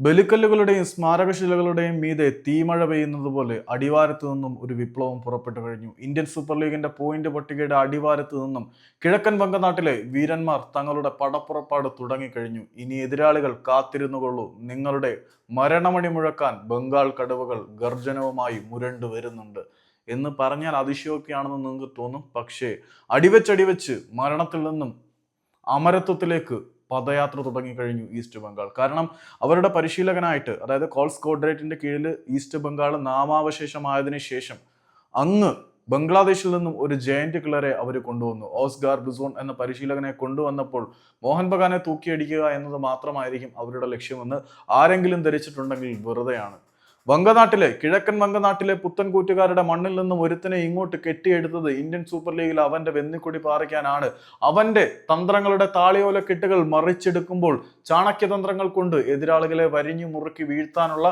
ബലിക്കല്ലുകളുടെയും സ്മാരകശിലകളുടെയും മീതെ തീമഴ പെയ്യുന്നത് പോലെ അടിവാരത്ത് നിന്നും ഒരു വിപ്ലവം പുറപ്പെട്ടു കഴിഞ്ഞു. ഇന്ത്യൻ സൂപ്പർ ലീഗിന്റെ പോയിന്റ് പട്ടികയുടെ അടിവാരത്ത് നിന്നും കിഴക്കൻ വങ്കനാട്ടിലെ വീരന്മാർ തങ്ങളുടെ പടപ്പുറപ്പാട് തുടങ്ങിക്കഴിഞ്ഞു. ഇനി എതിരാളികൾ കാത്തിരുന്നുകൊള്ളൂ. നിങ്ങളുടെ മരണമണി മുഴക്കാൻ ബംഗാൾ കടവുകൾ ഗർജനവുമായി മുരണ്ടു വരുന്നുണ്ട്. എന്ന് പറഞ്ഞാൽ അതിശയോക്തിയാണെന്ന് നിങ്ങൾക്ക് തോന്നും. പക്ഷേ അടിവെച്ചടിവെച്ച് മരണത്തിൽ നിന്നും അമരത്വത്തിലേക്ക് പദയാത്ര തുടങ്ങിക്കഴിഞ്ഞു ഈസ്റ്റ് ബംഗാൾ. കാരണം അവരുടെ പരിശീലകനായിട്ട് അതായത് കോൾസ് കോഡ്രേറ്റിന്റെ കീഴിൽ ഈസ്റ്റ് ബംഗാൾ നാമാവശേഷമായതിന് ശേഷം അങ്ങ് ബംഗ്ലാദേശിൽ നിന്നും ഒരു ജയന്റ് കിളറെ അവർ കൊണ്ടുവന്നു. ഓസ്ഗാർ ബിസോൺ എന്ന പരിശീലകനെ കൊണ്ടുവന്നപ്പോൾ മോഹൻ ബഗാനെ തൂക്കിയടിക്കുക എന്നത് മാത്രമായിരിക്കും അവരുടെ ലക്ഷ്യമെന്ന് ആരെങ്കിലും ധരിച്ചിട്ടുണ്ടെങ്കിൽ വെറുതെയാണ്. വങ്കനാട്ടിലെ കിഴക്കൻ വങ്കനാട്ടിലെ പുത്തൻകൂറ്റുകാരുടെ മണ്ണിൽ നിന്നും ഒരുത്തിനെ ഇങ്ങോട്ട് കെട്ടിയെടുത്തത് ഇന്ത്യൻ സൂപ്പർ ലീഗിൽ അവന്റെ വെന്നിക്കൊടി പാറിക്കാനാണ്. അവന്റെ തന്ത്രങ്ങളുടെ താളിയോല കെട്ടുകൾ മറിച്ചെടുക്കുമ്പോൾ ചാണക്യതന്ത്രങ്ങൾ കൊണ്ട് എതിരാളികളെ വരിഞ്ഞു മുറുക്കി വീഴ്ത്താനുള്ള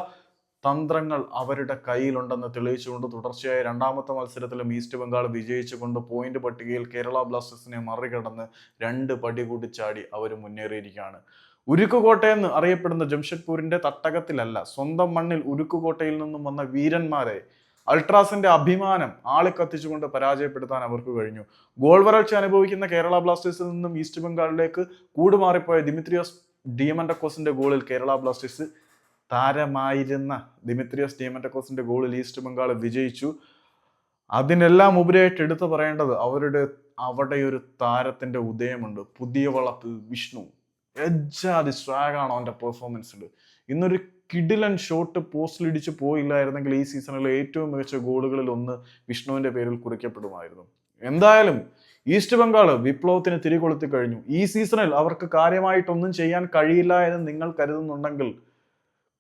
തന്ത്രങ്ങൾ അവരുടെ കയ്യിലുണ്ടെന്ന് തെളിയിച്ചുകൊണ്ട് തുടർച്ചയായ രണ്ടാമത്തെ മത്സരത്തിലും ഈസ്റ്റ് ബംഗാൾ വിജയിച്ചുകൊണ്ട് പോയിന്റ് പട്ടികയിൽ കേരള ബ്ലാസ്റ്റേഴ്സിനെ മറികടന്ന് രണ്ട് പടി കൂടി ചാടി അവർ മുന്നേറിയിരിക്കുകയാണ്. ഉരുക്കുകോട്ടയെന്ന് അറിയപ്പെടുന്ന ജംഷഡ്പൂരിന്റെ തട്ടകത്തിലല്ല സ്വന്തം മണ്ണിൽ ഉരുക്കുകോട്ടയിൽ നിന്നും വന്ന വീരന്മാരെ അൾട്രാസിന്റെ അഭിമാനം ആളിക്കത്തിച്ചുകൊണ്ട് പരാജയപ്പെടുത്താൻ അവർക്ക് കഴിഞ്ഞു. ഗോൾ വരൾച്ച അനുഭവിക്കുന്ന കേരള ബ്ലാസ്റ്റേഴ്സിൽ നിന്നും ഈസ്റ്റ് ബംഗാളിലേക്ക് കൂടുമാറിപ്പോയ ദിമിത്രിയോസ് ഡിയമൻഡക്കോസിന്റെ ഗോളിൽ കേരള ബ്ലാസ്റ്റേഴ്സ് താരമായിരുന്ന ദിമിത്രിയോസ് ഡിയമൻഡക്കോസിന്റെ ഗോളിൽ ഈസ്റ്റ് ബംഗാൾ വിജയിച്ചു. അതിനെല്ലാം ഉപരിയായിട്ട് എടുത്തു പറയേണ്ടത് അവരുടെ അവിടെ ഒരു താരത്തിന്റെ ഉദയമുണ്ട്. പുതിയ വളപ്പ് വിഷ്ണു. എജാതി സ്വാഗാണ് അവന്റെ ഉണ്ട് ഇന്നൊരു കിഡിലൻ ഷോട്ട് പോസ്റ്റിൽ ഇടിച്ച് പോയില്ലായിരുന്നെങ്കിൽ ഈ സീസണിലെ ഏറ്റവും മികച്ച ഗോളുകളിൽ ഒന്ന് വിഷ്ണുവിന്റെ പേരിൽ കുറിക്കപ്പെടുമായിരുന്നു. എന്തായാലും ഈസ്റ്റ് ബംഗാൾ വിപ്ലവത്തിന് തിരികൊളുത്തി കഴിഞ്ഞു. ഈ സീസണിൽ അവർക്ക് കാര്യമായിട്ടൊന്നും ചെയ്യാൻ കഴിയില്ല എന്ന് നിങ്ങൾ കരുതുന്നുണ്ടെങ്കിൽ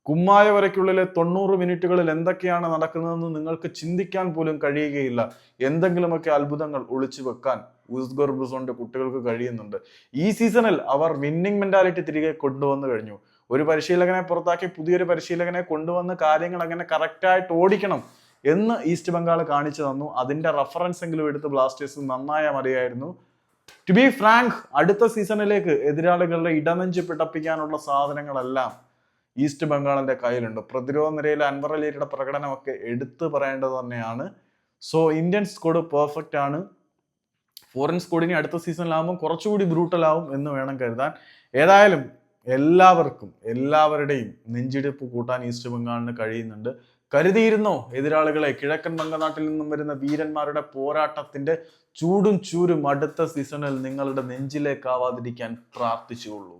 കുമ്മായ വരയ്ക്കുള്ളിലെ തൊണ്ണൂറ് മിനിറ്റുകളിൽ എന്തൊക്കെയാണ് നടക്കുന്നതെന്ന് നിങ്ങൾക്ക് ചിന്തിക്കാൻ പോലും കഴിയുകയില്ല. എന്തെങ്കിലുമൊക്കെ അത്ഭുതങ്ങൾ ഒളിച്ചു വെക്കാൻ ഉസ്ഗർ കുട്ടികൾക്ക് കഴിയുന്നുണ്ട്. ഈ സീസണിൽ അവർ വിന്നിംഗ് മെന്റാലിറ്റി തിരികെ കൊണ്ടുവന്നു കഴിഞ്ഞു. ഒരു പരിശീലകനെ പുറത്താക്കി പുതിയൊരു പരിശീലകനെ കൊണ്ടുവന്ന് കാര്യങ്ങൾ അങ്ങനെ കറക്റ്റായിട്ട് ഓടിക്കണം എന്ന് ഈസ്റ്റ് ബംഗാൾ കാണിച്ചു തന്നു. അതിന്റെ റഫറൻസ് എങ്കിലും എടുത്ത് ബ്ലാസ്റ്റേഴ്സ് നന്നായ മതിയായിരുന്നു ടു ബി ഫ്രാങ്ക് അടുത്ത സീസണിലേക്ക് എതിരാളികളുടെ ഇടനെഞ്ച് പിടപ്പിക്കാനുള്ള സാധനങ്ങളെല്ലാം ഈസ്റ്റ് ബംഗാളിന്റെ കയ്യിലുണ്ട്. പ്രതിരോധ നിരയിലെ അൻവർ അലിയുടെ പ്രകടനമൊക്കെ എടുത്തു പറയേണ്ടത് തന്നെയാണ്. സോ ഇന്ത്യൻ സ്കോഡ് പെർഫെക്റ്റ് ആണ്. ഫോറിൻ സ്കോഡിനെ അടുത്ത സീസണിലാകുമ്പോൾ കുറച്ചുകൂടി ബ്രൂട്ടൽ ആവും എന്ന് വേണം കരുതാൻ. ഏതായാലും എല്ലാവർക്കും എല്ലാവരുടെയും നെഞ്ചിടിപ്പ് കൂട്ടാൻ ഈസ്റ്റ് ബംഗാളിന് കഴിയുന്നുണ്ട്. കരുതിയിരുന്നോ എതിരാളികളെ? കിഴക്കൻ ബംഗനാട്ടിൽ നിന്നും വരുന്ന വീരന്മാരുടെ പോരാട്ടത്തിന്റെ ചൂടും ചൂരും അടുത്ത സീസണിൽ നിങ്ങളുടെ നെഞ്ചിലേക്കാവാതിരിക്കാൻ പ്രാർത്ഥിച്ചുകൊള്ളൂ.